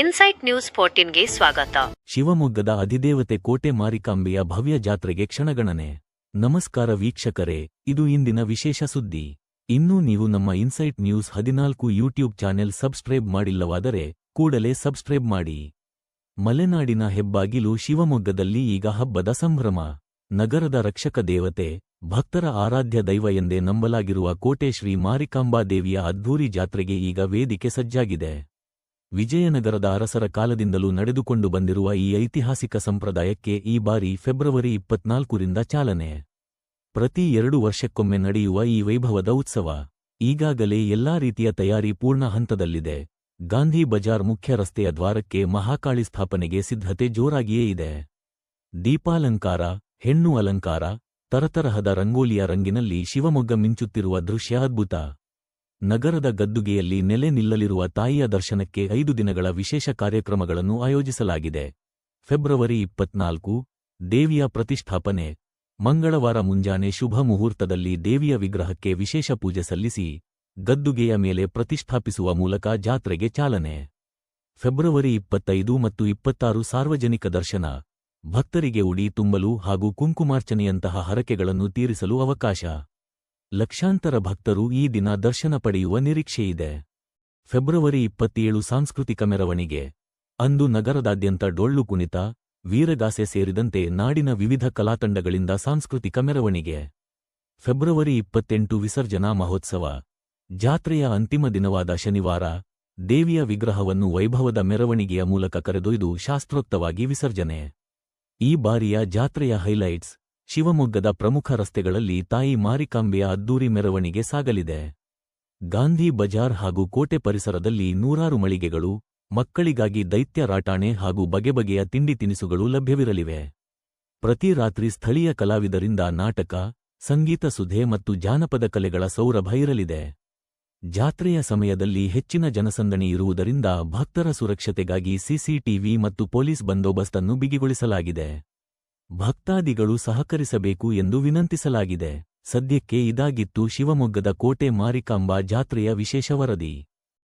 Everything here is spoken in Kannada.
ಇನ್ಸೈಟ್ ನ್ಯೂಸ್ ಫೋರ್ಟೀನ್ಗೆ ಸ್ವಾಗತ. ಶಿವಮೊಗ್ಗದ ಅಧಿದೇವತೆ ಕೋಟೆ ಮಾರಿಕಾಂಬೆಯ ಭವ್ಯ ಜಾತ್ರೆಗೆ ಕ್ಷಣಗಣನೆ. ನಮಸ್ಕಾರ ವೀಕ್ಷಕರೇ, ಇದು ಇಂದಿನ ವಿಶೇಷ ಸುದ್ದಿ. ಇನ್ನೂ ನೀವು ನಮ್ಮ ಇನ್ಸೈಟ್ ನ್ಯೂಸ್ ಹದಿನಾಲ್ಕು ಯೂಟ್ಯೂಬ್ ಚಾನೆಲ್ ಸಬ್ಸ್ಕ್ರೈಬ್ ಮಾಡಿಲ್ಲವಾದರೆ ಕೂಡಲೇ ಸಬ್ಸ್ಕ್ರೈಬ್ ಮಾಡಿ. ಮಲೆನಾಡಿನ ಹೆಬ್ಬಾಗಿಲು ಶಿವಮೊಗ್ಗದಲ್ಲಿ ಈಗ ಹಬ್ಬದ ಸಂಭ್ರಮ. ನಗರದ ರಕ್ಷಕ ದೇವತೆ, ಭಕ್ತರ ಆರಾಧ್ಯ ದೈವ ಎಂದೇ ನಂಬಲಾಗಿರುವ ಕೋಟೆ ಶ್ರೀ ಮಾರಿಕಾಂಬಾ ದೇವಿಯ ಅದ್ಧೂರಿ ಜಾತ್ರೆಗೆ ಈಗ ವೇದಿಕೆ ಸಜ್ಜಾಗಿದೆ. ವಿಜಯನಗರದ ಅರಸರ ಕಾಲದಿಂದಲೂ ನಡೆದುಕೊಂಡು ಬಂದಿರುವ ಈ ಐತಿಹಾಸಿಕ ಸಂಪ್ರದಾಯಕ್ಕೆ ಈ ಬಾರಿ ಫೆಬ್ರವರಿ ಇಪ್ಪತ್ನಾಲ್ಕರಿಂದ ಚಾಲನೆ. ಪ್ರತಿ ಎರಡು ವರ್ಷಕ್ಕೊಮ್ಮೆ ನಡೆಯುವ ಈ ವೈಭವದ ಉತ್ಸವ. ಈಗಾಗಲೇ ಎಲ್ಲಾ ರೀತಿಯ ತಯಾರಿ ಪೂರ್ಣ ಹಂತದಲ್ಲಿದೆ. ಗಾಂಧಿ ಬಜಾರ್ ಮುಖ್ಯ ರಸ್ತೆಯ ದ್ವಾರಕ್ಕೆ ಮಹಾಕಾಳಿ ಸ್ಥಾಪನೆಗೆ ಸಿದ್ಧತೆ ಜೋರಾಗಿಯೇ ಇದೆ. ದೀಪಾಲಂಕಾರ, ಹೆಣ್ಣು ಅಲಂಕಾರ, ತರತರಹದ ರಂಗೋಲಿಯ ರಂಗಿನಲ್ಲಿ ಶಿವಮೊಗ್ಗ ಮಿಂಚುತ್ತಿರುವ ದೃಶ್ಯ ಅದ್ಭುತ. ನಗರದ ಗದ್ದುಗೆಯಲ್ಲಿ ನೆಲೆ ನಿಲ್ಲಲಿರುವ ತಾಯಿಯ ದರ್ಶನಕ್ಕೆ ಐದು ದಿನಗಳ ವಿಶೇಷ ಕಾರ್ಯಕ್ರಮಗಳನ್ನು ಆಯೋಜಿಸಲಾಗಿದೆ. ಫೆಬ್ರವರಿ ಇಪ್ಪತ್ನಾಲ್ಕು, ದೇವಿಯ ಪ್ರತಿಷ್ಠಾಪನೆ. ಮಂಗಳವಾರ ಮುಂಜಾನೆ ಶುಭ ಮುಹೂರ್ತದಲ್ಲಿ ದೇವಿಯ ವಿಗ್ರಹಕ್ಕೆ ವಿಶೇಷ ಪೂಜೆ ಸಲ್ಲಿಸಿ, ಗದ್ದುಗೆಯ ಮೇಲೆ ಪ್ರತಿಷ್ಠಾಪಿಸುವ ಮೂಲಕ ಜಾತ್ರೆಗೆ ಚಾಲನೆ. ಫೆಬ್ರವರಿ ಇಪ್ಪತ್ತೈದು ಮತ್ತು ಇಪ್ಪತ್ತಾರು ಸಾರ್ವಜನಿಕ ದರ್ಶನ. ಭಕ್ತರಿಗೆ ಉಡಿ, ತುಂಬಲು ಹಾಗೂ ಕುಂಕುಮಾರ್ಚನೆಯಂತಹ ಹರಕೆಗಳನ್ನು ತೀರಿಸಲು ಅವಕಾಶ. ಲಕ್ಷಾಂತರ ಭಕ್ತರು ಈ ದಿನ ದರ್ಶನ ಪಡೆಯುವ ನಿರೀಕ್ಷೆಯಿದೆ. ಫೆಬ್ರವರಿ ಇಪ್ಪತ್ತೇಳು ಸಾಂಸ್ಕೃತಿಕ ಮೆರವಣಿಗೆ. ಅಂದು ನಗರದಾದ್ಯಂತ ಡೊಳ್ಳು ಕುಣಿತ, ವೀರಗಾಸೆ ಸೇರಿದಂತೆ ನಾಡಿನ ವಿವಿಧ ಕಲಾತಂಡಗಳಿಂದ ಸಾಂಸ್ಕೃತಿಕ ಮೆರವಣಿಗೆ. ಫೆಬ್ರವರಿ ಇಪ್ಪತ್ತೆಂಟು ವಿಸರ್ಜನಾ ಮಹೋತ್ಸವ. ಜಾತ್ರೆಯ ಅಂತಿಮ ದಿನವಾದ ಶನಿವಾರ, ದೇವಿಯ ವಿಗ್ರಹವನ್ನು ವೈಭವದ ಮೆರವಣಿಗೆಯ ಮೂಲಕ ಕರೆದೊಯ್ದು ಶಾಸ್ತ್ರೋಕ್ತವಾಗಿ ವಿಸರ್ಜನೆ. ಈ ಬಾರಿಯ ಜಾತ್ರೆಯ ಹೈಲೈಟ್ಸ್ ಶಿವಮೊಗ್ಗದ ಪ್ರಮುಖ ರಸ್ತೆಗಳಲ್ಲಿ ತಾಯಿ ಮಾರಿಕಾಂಬೆಯ ಅದ್ದೂರಿ ಮೆರವಣಿಗೆ ಸಾಗಲಿದೆ. ಗಾಂಧಿ ಬಜಾರ್ ಹಾಗೂ ಕೋಟೆ ಪರಿಸರದಲ್ಲಿ ನೂರಾರು ಮಳಿಗೆಗಳು, ಮಕ್ಕಳಿಗಾಗಿ ದೈತ್ಯ ರಾಟಾಣೆ ಹಾಗೂ ಬಗೆ ಬಗೆಯ ತಿಂಡಿ ತಿನಿಸುಗಳು ಲಭ್ಯವಿರಲಿವೆ. ಪ್ರತಿ ರಾತ್ರಿ ಸ್ಥಳೀಯ ಕಲಾವಿದರಿಂದ ನಾಟಕ, ಸಂಗೀತ ಸುಧೆ ಮತ್ತು ಜಾನಪದ ಕಲೆಗಳ ಸೌರಭ ಇರಲಿದೆ. ಜಾತ್ರೆಯ ಸಮಯದಲ್ಲಿ ಹೆಚ್ಚಿನ ಜನಸಂದಣಿ ಇರುವುದರಿಂದ ಭಕ್ತರ ಸುರಕ್ಷತೆಗಾಗಿ ಸಿಸಿಟಿವಿ ಮತ್ತು ಪೊಲೀಸ್ ಬಂದೋಬಸ್ತನ್ನು ಬಿಗಿಗೊಳಿಸಲಾಗಿದೆ. ಭಕ್ತಾದಿಗಳು ಸಹಕರಿಸಬೇಕು ಎಂದು ವಿನಂತಿಸಲಾಗಿದೆ. ಸದ್ಯಕ್ಕೆ ಇದಾಗಿತ್ತು ಶಿವಮೊಗ್ಗದ ಕೋಟೆ ಮಾರಿಕಾಂಬಾ ಜಾತ್ರೆಯ ವಿಶೇಷ ವರದಿ.